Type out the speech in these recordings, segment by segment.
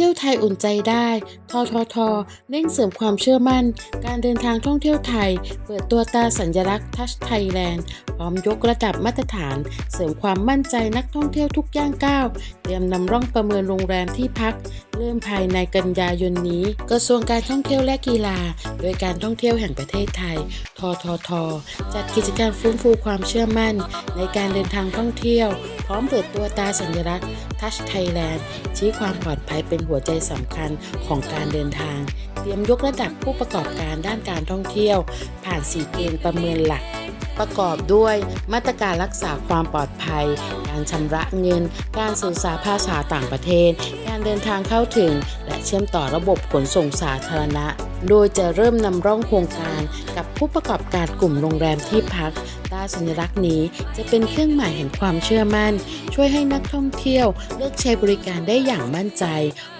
เที่ยวไทยอุ่นใจได้ ททท เร่งเสริมความเชื่อมั่น การเดินทางท่องเที่ยวไทย เปิดตัวตาสัญลักษณ์ทัชไทยแลนด์ พร้อมยกระดับมาตรฐาน เสริมความมั่นใจนักท่องเที่ยวทุกย่างก้าว เตรียมนำร่องประเมินโรงแรมที่พัก เริ่มภายในกันยายนนี้ กระทรวงการท่องเที่ยวและกีฬา โดยการท่องเที่ยวแห่งประเทศไทย ททท จัดกิจกรรมฟื้นฟูความเชื่อมั่น ในการเดินทางท่องเที่ยว พร้อมเปิดตัวตาสัญลักษณ์ทัชไทยแลนด์ชี้ความปลอดภัยเป็นหัวใจสำคัญของการเดินทาง เตรียมยกระดับผู้ประกอบการด้านการท่องเที่ยว ผ่าน4เกณฑ์ประเมินหลัก ประกอบด้วย มาตรการรักษาความปลอดภัย การชำระเงิน การสื่อสารภาษาต่างประเทศ การเดินทางเข้าถึง และเชื่อมต่อระบบขนส่งสาธารณะ โดยจะเริ่มนำร่องโครงการกับผู้ประกอบการกลุ่มโรงแรมที่พักตราสัญลักษณ์นี้จะเป็นเครื่องหมายแห่งความเชื่อมั่น ช่วยให้นักท่องเที่ยวเลือกใช้บริการได้อย่างมั่นใจ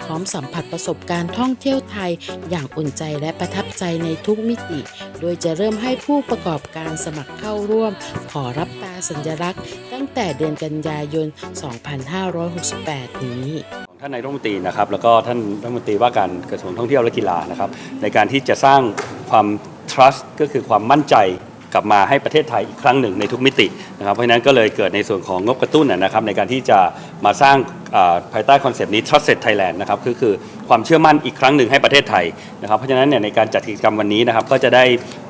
พร้อมสัมผัสประสบการณ์ท่องเที่ยวไทย อย่างอุ่นใจและประทับใจในทุกมิติ โดยจะเริ่มให้ผู้ประกอบการสมัครเข้าร่วม ขอรับตราสัญลักษณ์ ตั้งแต่เดือนกันยายน 2568 นี้ ท่านนายรัฐมนตรีนะครับแล้วก็ท่านรัฐมนตรีว่าการกระทรวงท่องเที่ยวและกีฬานะครับในการที่จะสร้างความ trust ก็คือความมั่นใจกลับมาให้ประเทศไทยอีกครั้งหนึ่งในทุกมิตินะครับเพราะฉะนั้นก็เลยเกิดในส่วนของงบกระตุ้นนะครับในการที่จะมาสร้าง ภายใต้คอนเซปต์นี้ trusted Thailand นะครับคือคือความเชื่อมั่นอีกครั้งหนึ่งให้ประเทศไทยนะครับเพราะฉะนั้นเนี่ยในการจัดกิจกรรมวันนี้นะครับก็จะได้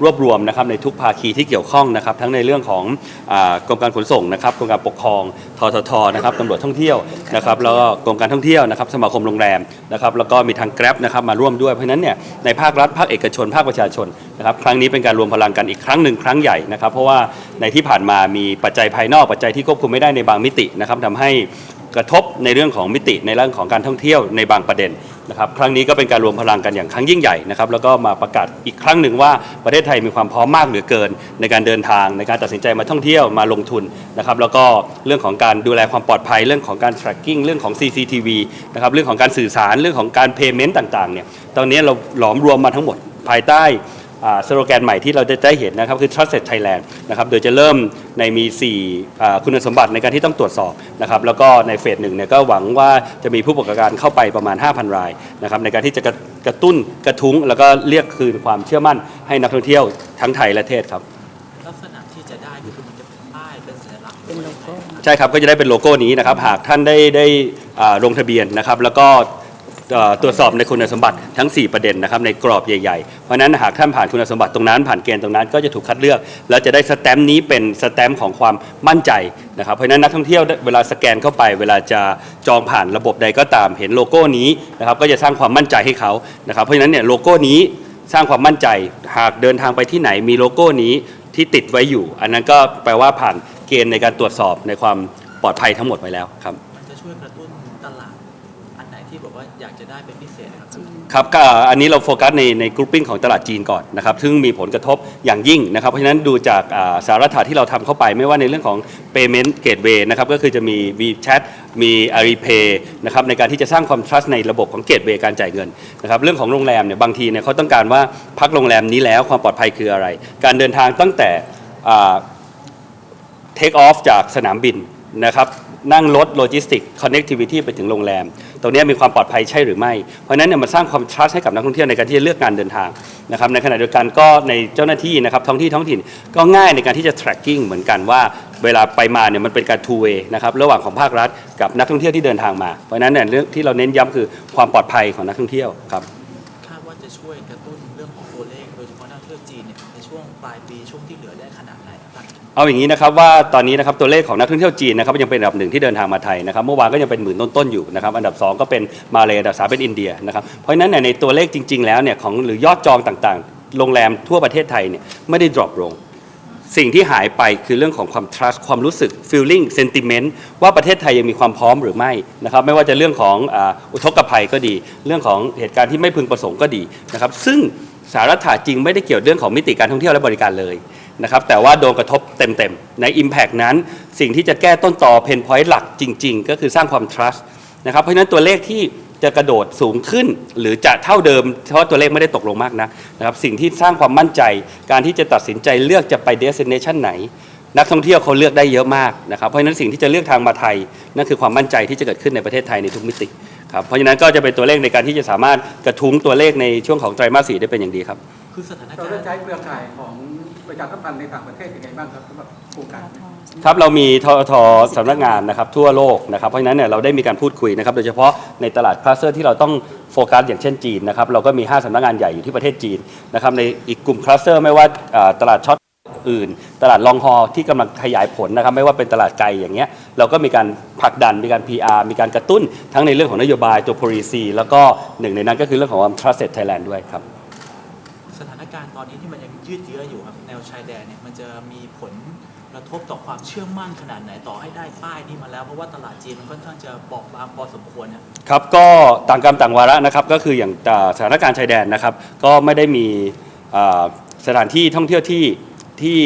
รวบรวมนะครับในทุกภาคีที่เกี่ยวข้องนะครับทั้งในเรื่องของอกรมการขนส่งนะครับกรมการปกครองทททนะครับตำรวจท่องเที่ยวนะครับแล้วก็กรมการท่องเที่ยวนะครับสมาคมโรงแรมนะครับแล้วก็มีทาง Grab นะครับมาร่วมด้วยเพราะฉะนั้นเนี่ยในภาครัฐภาคเอกชนภาคประชาชนนะครับครั้งนี้เป็นการรวมพลังกันอีกครั้งหนึ่งครั้งใหญ่นะครับเพราะว่าในที่ผ่านมามีปัจจัยภายนอกปัจจัยที่ควบคุมไม่ได้ในบางมิตินะครับทำให้ กระทบในเรื่องของมิติในเรื่องของการท่องเที่ยวในบางประเด็นนะครับครั้งนี้ก็เป็นการรวมพลังกันอย่างครั้งยิ่งใหญ่นะครับแล้วก็มาประกาศอีกครั้งหนึ่งว่าประเทศไทยมีความพร้อมมากเหลือเกิน ในการเดินทางในการตัดสินใจมาท่องเที่ยวมาลงทุนนะครับแล้วก็เรื่องของการดูแลความปลอดภัย เรื่องของการ tracking เรื่องของ CCTV นะครับเรื่องของการสื่อสารเรื่องของการ payment ต่างๆเนี่ยตอนนี้เราหลอมรวมมาทั้งหมดภายใต้ สโลแกนใหม่ที่เราจะได้เห็นนะครับคือ trusted Thailand นะครับโดยจะเริ่มในมี4อ่าคุณสมบัติในการที่ต้องตรวจสอบนะครับแล้วก็ในเฟสหนึ่งเนี่ยก็หวังว่าจะมีผู้ประกอบการเข้าไปประมาณ 5,000 รายนะครับในการที่จะกระกระตุ้นกระทุ้ง แล้วก็เรียกคืนความเชื่อมั่นให้นักท่องเที่ยวทั้งไทยและเทศครับลักษณะที่จะได้คือมันจะเป็นป้ายเป็นสัญลักษณ์เป็นโลโก้ใช่ครับก็จะได้เป็นโลโก้นี้นะครับหากท่านได้ได้อ่าลงทะเบียนนะครับแล้วก็เอ่อ ตรวจสอบในคุณสมบัติทั้ง 4 ประเด็นนะครับในกรอบใหญ่ๆ เพราะนั้นหากท่านผ่านคุณสมบัติตรงนั้นผ่านเกณฑ์ตรงนั้นก็จะถูกคัดเลือก แล้วจะได้สแตมป์นี้เป็นสแตมป์ของความมั่นใจนะครับเพราะนั้นนักท่องเที่ยวเวลาสแกนเข้าไป เวลาจะจองผ่านระบบใดก็ตามเห็นโลโก้นี้นะครับก็จะสร้างความมั่นใจให้เขานะครับเพราะฉะนั้นเนี่ยโลโก้นี้สร้างความมั่นใจ หากเดินทางไปที่ไหนมีโลโก้นี้ที่ติดไว้อยู่ อันนั้นก็แปลว่าผ่านเกณฑ์ในการตรวจสอบในความปลอดภัยทั้งหมดไว้แล้วครับจะช่วยกระตุ้นตลาด อันไหนที่บอก ว่าอยากจะได้เป็นพิเศษนะครับครับก็อันนี้เราโฟกัสในในกรุ๊ปปิ้งของตลาดจีนก่อนนะครับซึ่งมีผลกระทบอย่างยิ่งนะครับเพราะฉะนั้นดูจากอ่าสารฐานที่เราทำเข้าไปไม่ว่าในเรื่องของ payment gateway นะครับก็คือจะมี WeChat มี Alipay นะครับในการที่จะสร้างความ trust ในระบบของ gateway การจ่ายเงินนะครับเรื่องของโรงแรมเนี่ยบางทีเนี่ยเขาต้องการว่าพักโรงแรมนี้แล้วความปลอดภัยคืออะไร การเดินทางตั้งแต่อ่า เทคออฟจากสนามบิน นะครับนั่งรถโลจิสติกคอนเน็กทิวิตี้ไปถึงโรงแรม ตรงนี้มีความปลอดภัยใช่หรือไม่ เพราะนั้นเนี่ยมันสร้างความ trust ให้กับนักท่องเที่ยวในการที่จะเลือกงานเดินทางนะครับในขณะเดียวกันก็ในเจ้าหน้าที่นะครับท้องที่ท้องถิ่นก็ง่ายในการที่จะ tracking เหมือนกันว่า เวลาไปมาเนี่ยมันเป็นการ two way นะครับระหว่างของภาครัฐกับนักท่องเที่ยวที่เดินทางมา เพราะฉะนั้นเนี่ยเรื่องที่เราเน้นย้ำคือความปลอดภัยของนักท่องเที่ยวครับ คาดว่าจะช่วยก เรื่องของตัวเลขโดยเฉพาะนักท่องเที่ยวจีนเนี่ยในช่วงปลายปีช่วงที่เหลือได้ขนาดไหนครับ เอาอย่างนี้นะครับว่าตอนนี้นะครับตัวเลขของนักท่องเที่ยวจีนนะครับยังเป็นอันดับหนึ่งที่เดินทางมาไทยนะครับเมื่อวานก็ยังเป็นหมื่นต้นๆอยู่นะครับอันดับสองก็เป็นมาเลอันดับสามเป็นอินเดียนะครับเพราะฉะนั้นเนี่ยในตัวเลขจริง ๆ แล้วเนี่ยของหรือยอดจองต่างๆ โรงแรมทั่วประเทศไทยเนี่ยไม่ได้ดรอปลง สิ่งที่หายไปคือเรื่องของความ trust ความรู้สึก feeling sentiment ว่าประเทศไทยยังมีความพร้อมหรือไม่นะครับไม่ว่าจะเรื่องของอ่าอุทกภัยก็ดี เรื่องของเหตุการณ์ที่ไม่พึงประสงค์ก็ดีนะครับซึ่งสาระถาจริงไม่ได้เกี่ยวเรื่องของมิติการท่องเที่ยวและบริการเลยนะครับแต่ว่าโดนกระทบเต็มๆ ใน Impact นั้น สิ่งที่จะแก้ต้นต่อเพนพอยต์หลักจริง ๆ ก็คือสร้างความ trust นะครับเพราะฉะนั้นตัวเลขที่ จะกระโดดสูงขึ้น หรือจะเท่าเดิม เพราะตัวเลขไม่ได้ตกลงมากนะนะครับสิ่งที่สร้างความมั่นใจ การที่จะตัดสินใจเลือกจะไป destination ไหน นักท่องเที่ยวเขาเลือกได้เยอะมากนะครับเพราะฉะนั้นสิ่งที่จะเลือกทางมาไทยนั่นคือความมั่นใจที่จะเกิดขึ้นในประเทศไทยในทุกมิติครับเพราะฉะนั้นก็จะเป็นตัวเลขในการที่จะสามารถกระทุ้งตัวเลขในช่วงของไตรมาสสี่ได้เป็นอย่างดีครับ คือสถานเราการได้ณ์ใช้เครือข่ายของ ประชาสัมพันธ์ในต่างประเทศยังไงบ้างครับสำหรับโครงการนี้ครับเรามีททสำนักงานนะครับทั่วโลกนะครับเพราะฉะนั้นเนี่ยเราได้มีการพูดคุยนะครับโดยเฉพาะในตลาดคลัสเตอร์ที่เราต้องโฟกัสอย่างเช่นจีนนะครับเราก็มี 5สำนักงานใหญ่อยู่ที่ประเทศจีนนะครับในอีกกลุ่มคลัสเตอร์ไม่ว่าอ่าตลาดช็อต อื่นตลาดลองฮอที่กำลังขยายผลนะครับไม่ว่าเป็นตลาดไกลอย่างเงี้ยเราก็มีการผลักดันมีการ PR มีการกระตุ้นทั้งในเรื่องของนโยบายตัว policy แล้วก็หนึ่งในนั้นก็คือเรื่องของความ trusted Thailand ด้วยครับ สถานการณ์ตอนนี้ที่มันยัง ยืดเยื้ออยู่ครับแนวชายแดนเนี่ยมันจะมีผลกระทบต่อความเชื่อมั่นขนาดไหนต่อให้ได้ป้ายนี้มาแล้ว เพราะว่าตลาดจีนมันค่อนข้างจะบอบบางพอสมควรเนี่ย ครับก็ต่างกรรมต่างวาระนะครับก็คืออย่างอ่าสถานการณ์ชายแดนนะครับ ก็ไม่ได้มีอ่าสถานที่ท่องเที่ยวที่ที่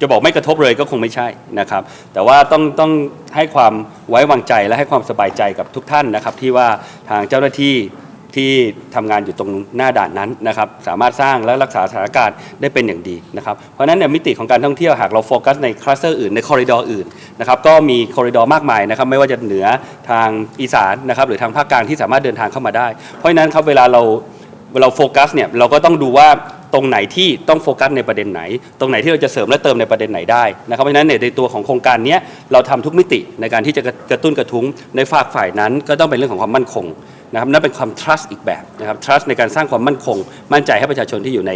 จะบอกไม่กระทบเลยก็คงไม่ใช่นะครับ แต่ว่าต้องต้องให้ความไว้วางใจและให้ความสบายใจกับทุกท่านนะครับ ที่ว่าทางเจ้าหน้าที่ ที่ทำงานอยู่ตรงหน้าด่านนั้นนะครับสามารถสร้างและรักษาสถานการณ์ได้เป็นอย่างดีนะครับเพราะฉะนั้นเนี่ยมิติของการท่องเที่ยวหากเราโฟกัสในคลัสเตอร์อื่นในคอริดอร์อื่นนะครับก็มีคอริดอร์มากมายนะครับไม่ว่าจะเหนือทางอีสานนะครับหรือทางภาคกลางที่สามารถเดินทางเข้ามาได้ เพราะฉะนั้นครับเวลาเราเราโฟกัสเนี่ยเราก็ต้องดูว่าตรงไหนที่ต้องโฟกัสในประเด็นไหน ตรงไหนที่เราจะเสริมและเติมในประเด็นไหนได้นะครับเพราะฉะนั้นในตัวของโครงการนี้เราทำทุกมิติในการที่จะกระตุ้นกระทุ้งในฝากฝ่ายนั้น ก็ต้องเป็นเรื่องของความมั่นคง นะครับนั่นเป็นความ trust อีกแบบนะครับ trust ในการสร้างความมั่นคง มั่นใจให้ประชาชนที่อยู่ใน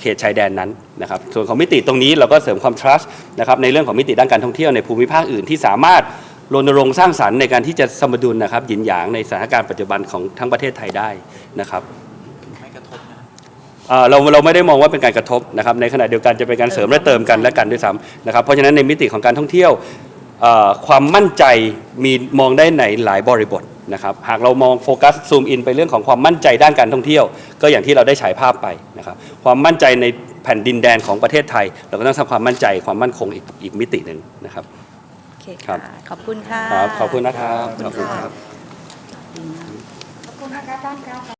เขตชายแดนนั้นนะครับส่วนของมิติตรงนี้เราก็เสริมความ trust นะครับในเรื่องของมิติด้านการท่องเที่ยวในภูมิภาคอื่นที่สามารถรณรงค์สร้างสรรค์ในการที่จะสมดุลนะครับหยินหยางในสถานการณ์ปัจจุบันของทั้งประเทศไทยได้นะครับไม่กระทบนะครับเอ่อเราเราไม่ได้มองว่าเป็นการกระทบนะครับในขณะเดียวกันจะเป็นการเสริมและเติมกันและกันด้วยซ้ำนะครับเพราะฉะนั้นในมิติของการท่องเที่ยวเอ่อความมั่นใจมีมองได้ในหลายบริบท นะครับหากเรามองโฟกัสซูมอินไปเรื่องของความมั่นใจด้านการท่องเที่ยว ก็อย่างที่เราได้ฉายภาพไปนะครับความมั่นใจในแผ่นดินแดนของประเทศไทย เราก็ต้องสร้างความมั่นใจความมั่นคงอีกอีกมิติหนึ่งนะครับโอเคครัค่ะบขอบคุณค่ะครับขอบคุณนะครับขอบคุณค่ะครับขอบคุณนะคะท่านครับ